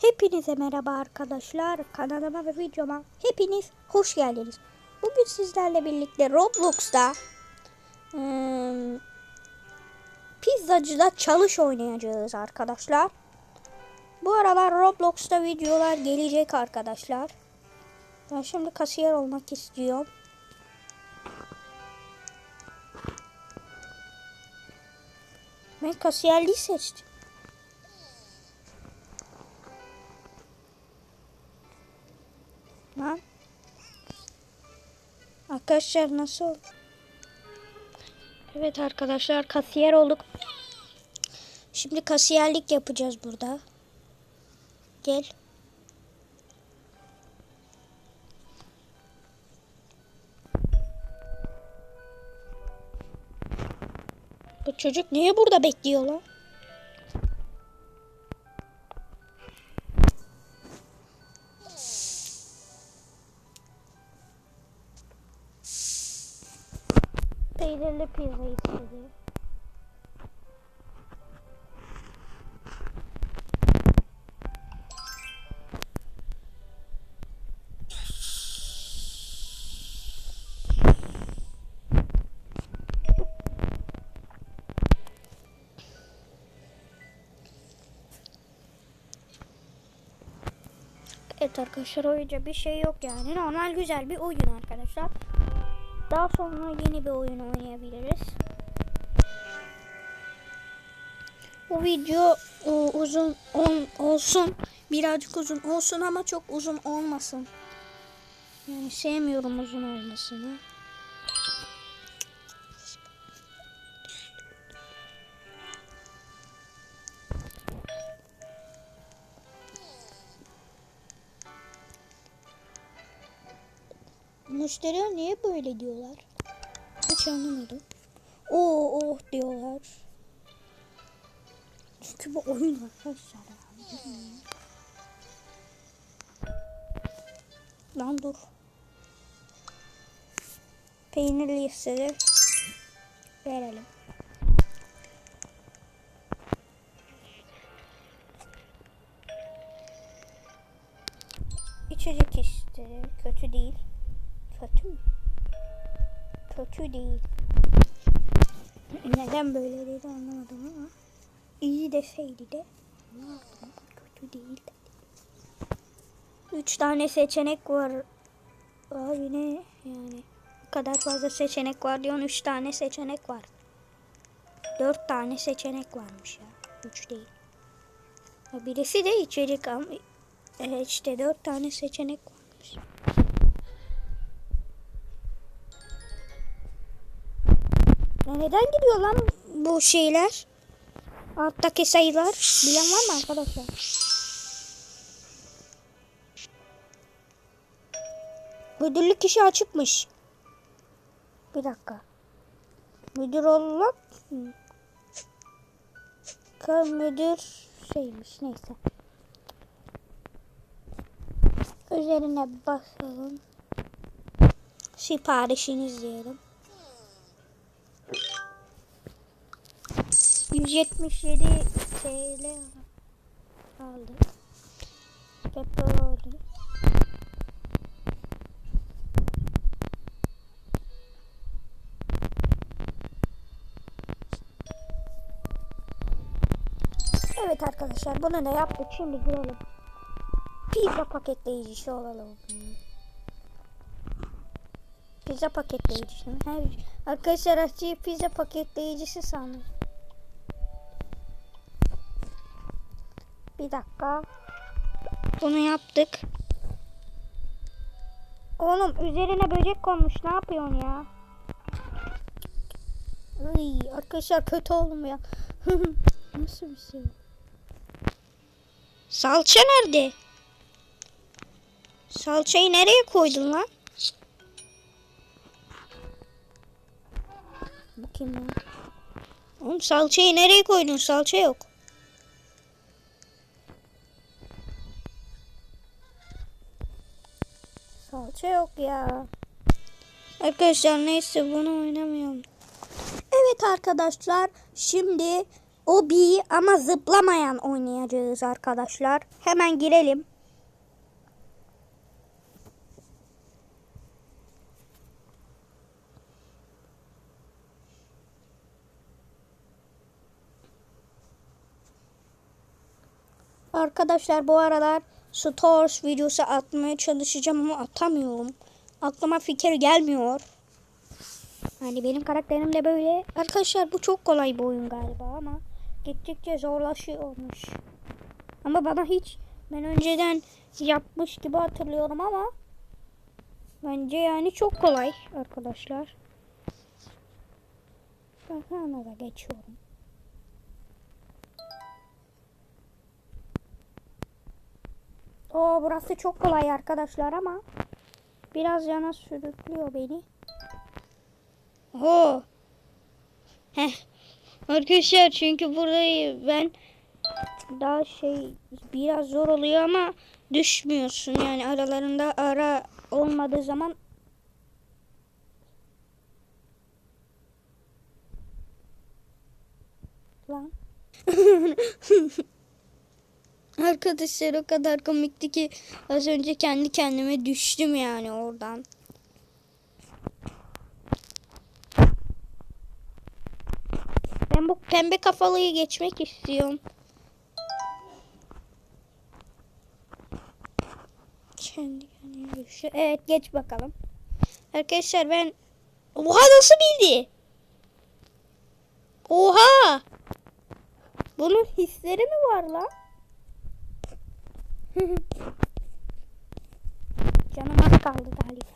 Hepinize merhaba arkadaşlar. Kanalıma ve videoma hepiniz hoş geldiniz. Bugün sizlerle birlikte Roblox'ta ım, pizzacıda çalış oynayacağız arkadaşlar. Bu aralar Roblox'ta videolar gelecek arkadaşlar. Ben şimdi kasiyer olmak istiyorum. Ben kasiyerliği seçtim. Arkadaşlar nasıl? Evet arkadaşlar kasiyer olduk. Şimdi kasiyerlik yapacağız burada. Gel. Bu çocuk niye burada bekliyor lan? Peynirli pizza istedi. Evet arkadaşlar oyunca bir şey yok yani. Normal güzel bir oyun arkadaşlar. Daha sonra yeni bir oyun oynayabiliriz. Bu video e, uzun ol- olsun. Birazcık uzun olsun ama çok uzun olmasın. Yani sevmiyorum uzun olmasını. Müşteriler niye böyle diyorlar? Hiç anlamadım. Oo oh diyorlar. Çünkü bu oyun arkadaşlar. Lan dur. Peynirli hissedir. Verelim. İçecek istedim. Kötü değil. Kötü mü? Kötü değil. Neden böyle dedi anlamadım ama. İyi deseydi de. Kötü değil. Üç tane seçenek var. Aa, yine yani. Bu kadar fazla seçenek var diyorsun. Üç tane seçenek var. Dört tane seçenek varmış ya. Üç değil. Birisi de içecek ama e, işte dört tane seçenek varmış. Neden gidiyor lan bu şeyler? Alttaki sayılar. Bilen var mı arkadaşlar? Müdürlük işi açıkmış. Bir dakika. Müdür? Ka- müdür şeymiş neyse. Üzerine basalım. Siparişiniz diyelim. 177 TL aldık. Pepperoni. Evet arkadaşlar bunu da yaptık. Şimdi girelim. Pizza paketleyicisi olalım. Pizza paketleyicisi. Her arkadaşlar açıyı pizza paketleyicisi sandım. Bir dakika. Bunu yaptık. Oğlum üzerine böcek konmuş. Ne yapıyorsun ya? Ay, arkadaşlar kötü ya. Nasıl bir şey? Salça nerede? Salçayı nereye koydun lan? Bakayım lan. Oğlum salçayı nereye koydun? Salça yok. Salça yok ya. Arkadaşlar neyse bunu oynamayalım. Evet arkadaşlar şimdi o bir ama zıplamayan oynayacağız arkadaşlar. Hemen girelim. Arkadaşlar bu aralar Stores videosu atmaya çalışacağım ama atamıyorum. Aklıma fikir gelmiyor. Yani benim karakterim de böyle. Arkadaşlar bu çok kolay bir oyun galiba ama gittikçe zorlaşıyormuş. Ama bana hiç ben önceden yapmış gibi hatırlıyorum ama bence yani çok kolay arkadaşlar. Ben da geçiyorum. Oo burası çok kolay arkadaşlar ama biraz yana sürüklüyor beni. Oo. Heh. Arkadaşlar çünkü burayı ben daha şey biraz zor oluyor ama düşmüyorsun yani aralarında ara olmadığı zaman lan Arkadaşlar o kadar komikti ki az önce kendi kendime düştüm yani oradan. Ben bu pembe kafalıyı geçmek istiyorum. Kendi kendine düştü. Evet geç bakalım. Arkadaşlar ben... Oha nasıl bildi? Oha! Bunun hisleri mi var lan? Canım az kaldı galiba.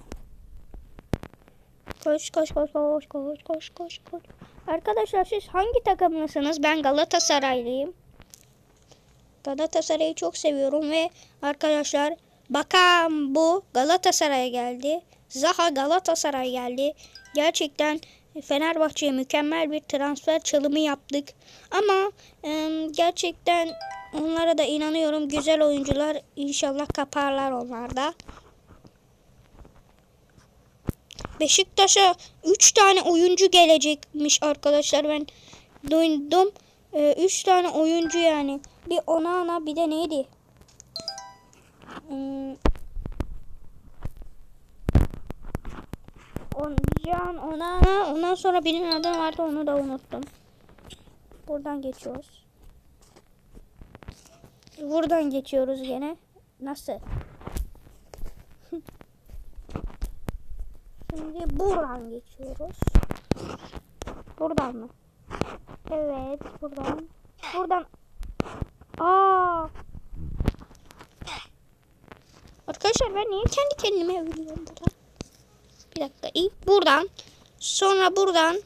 Koş koş koş koş koş koş koş koş. Arkadaşlar siz hangi takımlısınız? Ben Galatasaraylıyım. Galatasaray'ı çok seviyorum ve arkadaşlar bakan bu Galatasaray'a geldi. Zaha Galatasaray geldi. Gerçekten Fenerbahçe'ye mükemmel bir transfer çalımı yaptık. Ama e, gerçekten onlara da inanıyorum. Güzel oyuncular inşallah kaparlar onlar da. Beşiktaş'a 3 tane oyuncu gelecekmiş arkadaşlar. Ben duydum. 3 tane oyuncu yani. Bir Onana bir de neydi? Hmm. Oncan, Onana. Ondan sonra birinin adı vardı onu da unuttum. Buradan geçiyoruz. Buradan geçiyoruz gene. Nasıl? Şimdi buradan geçiyoruz. Buradan mı? Evet, buradan. Buradan. Aa! Arkadaşlar ben niye kendi kendime ölüyorum burada? Bir dakika. İlk buradan. Sonra buradan.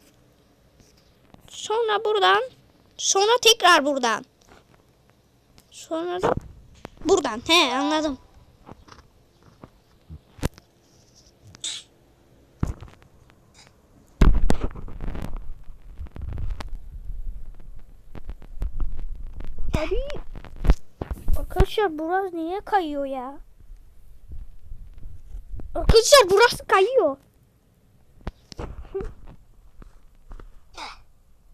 Sonra buradan. Sonra tekrar buradan. Sonra da buradan. He anladım. Abi. Arkadaşlar burası niye kayıyor ya? Arkadaşlar burası kayıyor.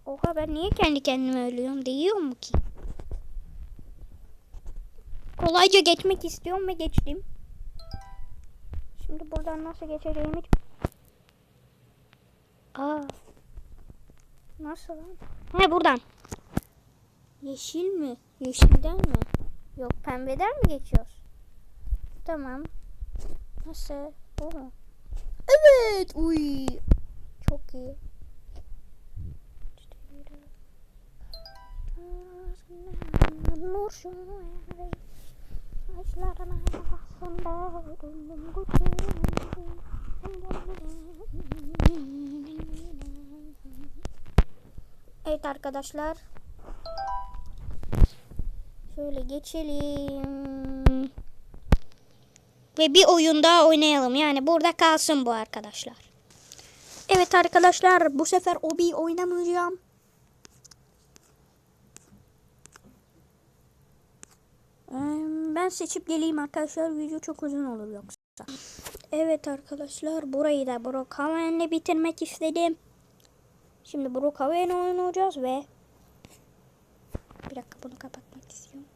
Oha ben niye kendi kendime ölüyorum? Değiyor mu ki? Kolayca geçmek istiyorum ve geçtim. Şimdi buradan nasıl geçeceğimi... Aa. Nasıl lan? He buradan. Yeşil mi? Yeşilden mi? Yok pembeden mi geçiyoruz? Tamam. Nasıl? Oha. Evet. Uy. Çok iyi. Nur şu Saçlarına baksında Evet arkadaşlar. Şöyle geçelim. Ve bir oyun daha oynayalım. Yani burada kalsın bu arkadaşlar. Evet arkadaşlar bu sefer obi oynamayacağım. Ben seçip geleyim arkadaşlar. Video çok uzun olur yoksa. Evet arkadaşlar burayı da Brookhaven'le bitirmek istedim. Şimdi Brookhaven oynayacağız ve dakika bunu kapatmak istiyorum.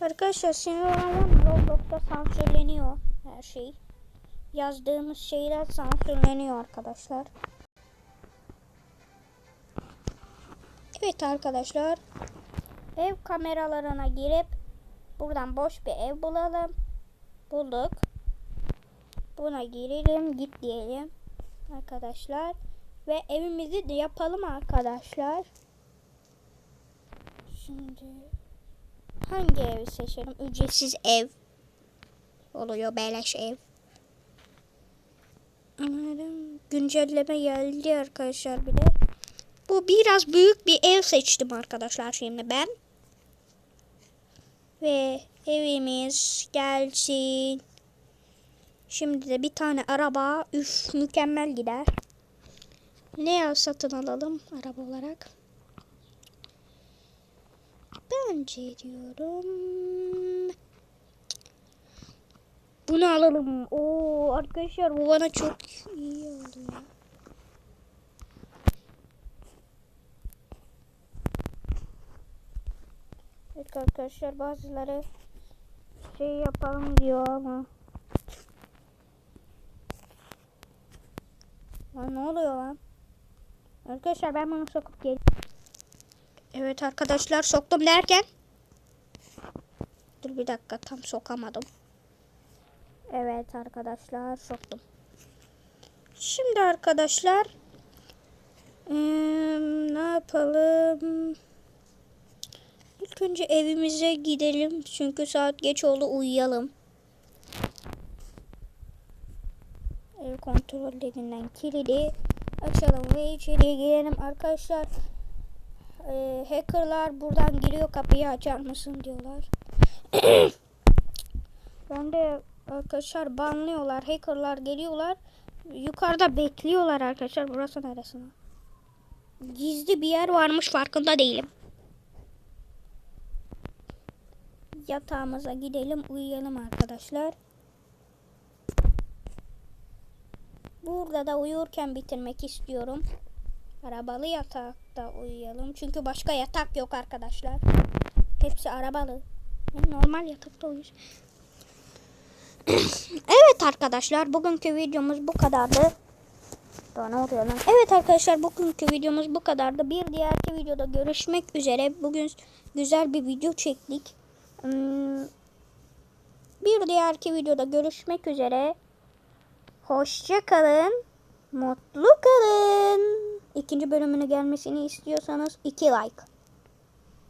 Arkadaşlar sinir olan? Roblox'ta sansürleniyor her şey. Yazdığımız şeyler sansürleniyor arkadaşlar. Evet arkadaşlar. Ev kameralarına girip buradan boş bir ev bulalım. Bulduk. Buna girelim. Git diyelim. Arkadaşlar. Ve evimizi de yapalım arkadaşlar. Şimdi hangi evi seçelim? Ücretsiz ev. Oluyor beleş ev. Umarım güncelleme geldi arkadaşlar bile. Bu biraz büyük bir ev seçtim arkadaşlar şimdi ben. Ve evimiz gelsin. Şimdi de bir tane araba. Üf mükemmel gider. Ne satın alalım araba olarak? Bence diyorum. Bunu alalım. Oo arkadaşlar bu bana çok iyi oldu ya. Evet arkadaşlar bazıları şey yapalım diyor ama. Lan ne oluyor lan? Arkadaşlar ben bunu sokup gel. Evet arkadaşlar soktum derken. Dur bir dakika tam sokamadım. Evet arkadaşlar soktum. Şimdi arkadaşlar eee, ne yapalım? İlk önce evimize gidelim çünkü saat geç oldu uyuyalım. Ev kontrollerinden kilidi açalım ve içeriye girelim arkadaşlar. Eee, hackerlar buradan giriyor kapıyı açar mısın diyorlar. ben de arkadaşlar banlıyorlar. Hackerlar geliyorlar. Yukarıda bekliyorlar arkadaşlar. Burası neresi? Gizli bir yer varmış farkında değilim. Yatağımıza gidelim uyuyalım arkadaşlar. Burada da uyurken bitirmek istiyorum. Arabalı yatakta uyuyalım. Çünkü başka yatak yok arkadaşlar. Hepsi arabalı. Normal yatakta uyuyoruz. evet arkadaşlar bugünkü videomuz bu kadardı. Daha ne oluyor lan? Evet arkadaşlar bugünkü videomuz bu kadardı. Bir diğerki videoda görüşmek üzere. Bugün güzel bir video çektik. Hmm, Bir diğerki videoda görüşmek üzere. Hoşça kalın. Mutlu kalın. İkinci bölümünü gelmesini istiyorsanız 2 like.